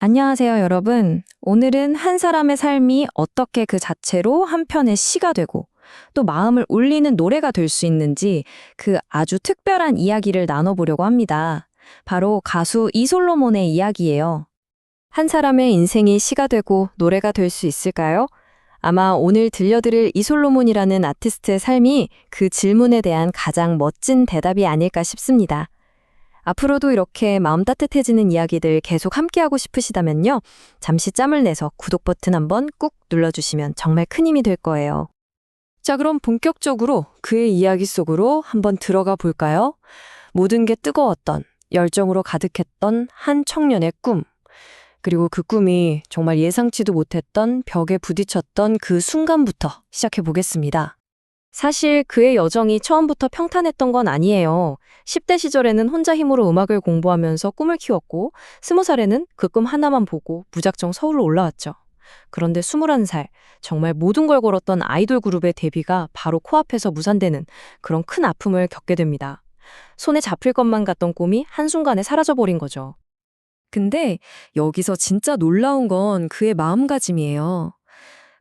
안녕하세요, 여러분. 오늘은 한 사람의 삶이 어떻게 그 자체로 한 편의 시가 되고 또 마음을 울리는 노래가 될 수 있는지 그 아주 특별한 이야기를 나눠보려고 합니다. 바로 가수 이솔로몬의 이야기예요. 한 사람의 인생이 시가 되고 노래가 될 수 있을까요? 아마 오늘 들려드릴 이솔로몬이라는 아티스트의 삶이 그 질문에 대한 가장 멋진 대답이 아닐까 싶습니다. 앞으로도 이렇게 마음 따뜻해지는 이야기들 계속 함께하고 싶으시다면요. 잠시 짬을 내서 구독 버튼 한번 꾹 눌러주시면 정말 큰 힘이 될 거예요. 자, 그럼 본격적으로 그의 이야기 속으로 한번 들어가 볼까요? 모든 게 뜨거웠던, 열정으로 가득했던 한 청년의 꿈. 그리고 그 꿈이 정말 예상치도 못했던 벽에 부딪혔던 그 순간부터 시작해 보겠습니다. 사실 그의 여정이 처음부터 평탄했던 건 아니에요. 10대 시절에는 혼자 힘으로 음악을 공부하면서 꿈을 키웠고, 20살에는 그 꿈 하나만 보고 무작정 서울로 올라왔죠. 그런데 21살, 정말 모든 걸 걸었던 아이돌 그룹의 데뷔가 바로 코앞에서 무산되는 그런 큰 아픔을 겪게 됩니다. 손에 잡힐 것만 같던 꿈이 한순간에 사라져버린 거죠. 근데 여기서 진짜 놀라운 건 그의 마음가짐이에요.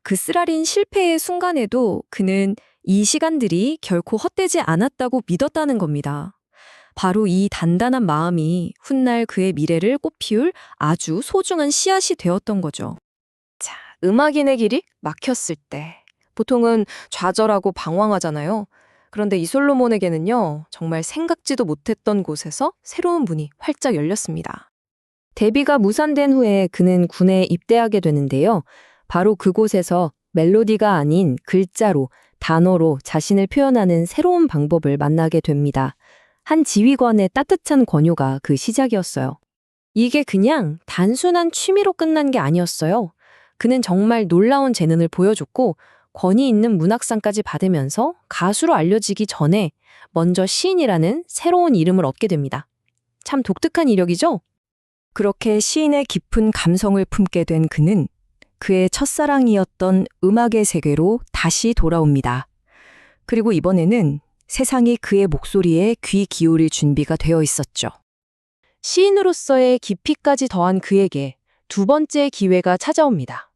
그 쓰라린 실패의 순간에도 그는 이 시간들이 결코 헛되지 않았다고 믿었다는 겁니다. 바로 이 단단한 마음이 훗날 그의 미래를 꽃피울 아주 소중한 씨앗이 되었던 거죠. 자, 음악인의 길이 막혔을 때 보통은 좌절하고 방황하잖아요. 그런데 이 솔로몬에게는요, 정말 생각지도 못했던 곳에서 새로운 문이 활짝 열렸습니다. 데뷔가 무산된 후에 그는 군에 입대하게 되는데요. 바로 그곳에서 멜로디가 아닌 글자로 단어로 자신을 표현하는 새로운 방법을 만나게 됩니다. 한 지휘관의 따뜻한 권유가 그 시작이었어요. 이게 그냥 단순한 취미로 끝난 게 아니었어요. 그는 정말 놀라운 재능을 보여줬고 권위 있는 문학상까지 받으면서 가수로 알려지기 전에 먼저 시인이라는 새로운 이름을 얻게 됩니다. 참 독특한 이력이죠? 그렇게 시인의 깊은 감성을 품게 된 그는 그의 첫사랑이었던 음악의 세계로 다시 돌아옵니다. 그리고 이번에는 세상이 그의 목소리에 귀 기울일 준비가 되어 있었죠. 시인으로서의 깊이까지 더한 그에게 두 번째 기회가 찾아옵니다.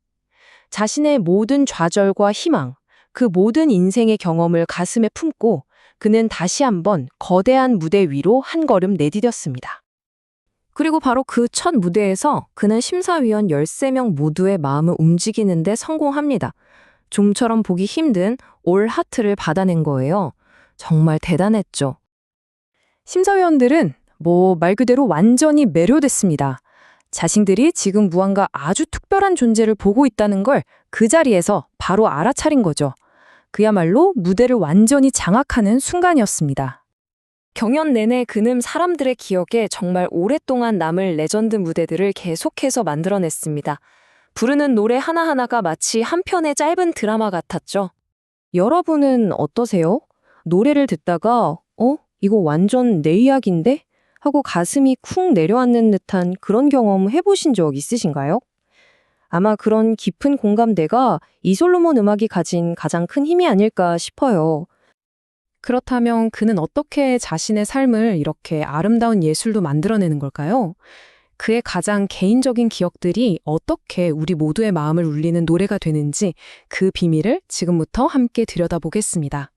자신의 모든 좌절과 희망, 그 모든 인생의 경험을 가슴에 품고 그는 다시 한번 거대한 무대 위로 한 걸음 내디뎠습니다. 그리고 바로 그 첫 무대에서 그는 심사위원 13명 모두의 마음을 움직이는데 성공합니다. 좀처럼 보기 힘든 올 하트를 받아낸 거예요. 정말 대단했죠. 심사위원들은 뭐 말 그대로 완전히 매료됐습니다. 자신들이 지금 무언가 아주 특별한 존재를 보고 있다는 걸 그 자리에서 바로 알아차린 거죠. 그야말로 무대를 완전히 장악하는 순간이었습니다. 경연 내내 그는 사람들의 기억에 정말 오랫동안 남을 레전드 무대들을 계속해서 만들어냈습니다. 부르는 노래 하나하나가 마치 한 편의 짧은 드라마 같았죠. 여러분은 어떠세요? 노래를 듣다가 어? 이거 완전 내 이야기인데? 하고 가슴이 쿵 내려앉는 듯한 그런 경험 해보신 적 있으신가요? 아마 그런 깊은 공감대가 이솔로몬 음악이 가진 가장 큰 힘이 아닐까 싶어요. 그렇다면 그는 어떻게 자신의 삶을 이렇게 아름다운 예술로 만들어내는 걸까요? 그의 가장 개인적인 기억들이 어떻게 우리 모두의 마음을 울리는 노래가 되는지 그 비밀을 지금부터 함께 들여다보겠습니다.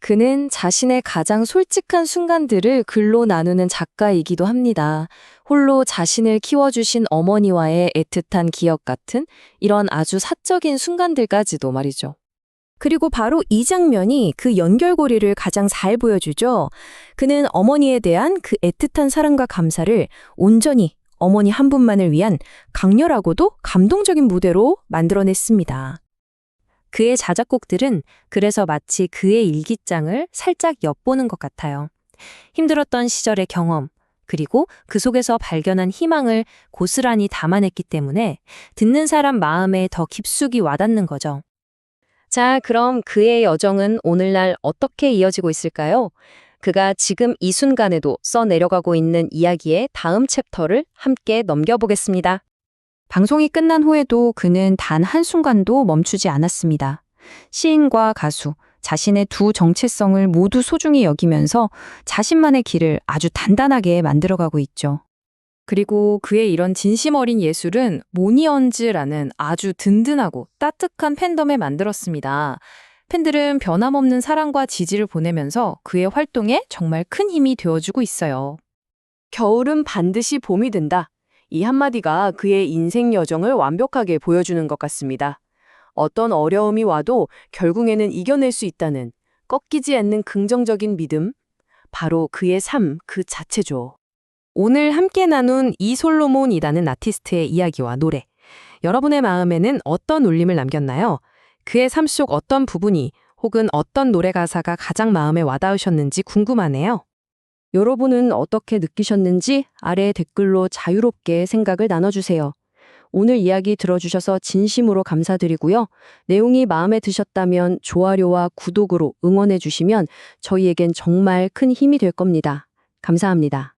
그는 자신의 가장 솔직한 순간들을 글로 나누는 작가이기도 합니다. 홀로 자신을 키워주신 어머니와의 애틋한 기억 같은 이런 아주 사적인 순간들까지도 말이죠. 그리고 바로 이 장면이 그 연결고리를 가장 잘 보여주죠. 그는 어머니에 대한 그 애틋한 사랑과 감사를 온전히 어머니 한 분만을 위한 강렬하고도 감동적인 무대로 만들어냈습니다. 그의 자작곡들은 그래서 마치 그의 일기장을 살짝 엿보는 것 같아요. 힘들었던 시절의 경험, 그리고 그 속에서 발견한 희망을 고스란히 담아냈기 때문에 듣는 사람 마음에 더 깊숙이 와닿는 거죠. 자, 그럼 그의 여정은 오늘날 어떻게 이어지고 있을까요? 그가 지금 이 순간에도 써내려가고 있는 이야기의 다음 챕터를 함께 넘겨보겠습니다. 방송이 끝난 후에도 그는 단 한순간도 멈추지 않았습니다. 시인과 가수, 자신의 두 정체성을 모두 소중히 여기면서 자신만의 길을 아주 단단하게 만들어가고 있죠. 그리고 그의 이런 진심 어린 예술은 모니언즈라는 아주 든든하고 따뜻한 팬덤을 만들었습니다. 팬들은 변함없는 사랑과 지지를 보내면서 그의 활동에 정말 큰 힘이 되어주고 있어요. 겨울은 반드시 봄이 된다. 이 한마디가 그의 인생 여정을 완벽하게 보여주는 것 같습니다. 어떤 어려움이 와도 결국에는 이겨낼 수 있다는 꺾이지 않는 긍정적인 믿음. 바로 그의 삶 그 자체죠. 오늘 함께 나눈 이솔로몬이라는 아티스트의 이야기와 노래. 여러분의 마음에는 어떤 울림을 남겼나요? 그의 삶 속 어떤 부분이 혹은 어떤 노래 가사가 가장 마음에 와닿으셨는지 궁금하네요. 여러분은 어떻게 느끼셨는지 아래 댓글로 자유롭게 생각을 나눠주세요. 오늘 이야기 들어주셔서 진심으로 감사드리고요. 내용이 마음에 드셨다면 좋아요와 구독으로 응원해주시면 저희에겐 정말 큰 힘이 될 겁니다. 감사합니다.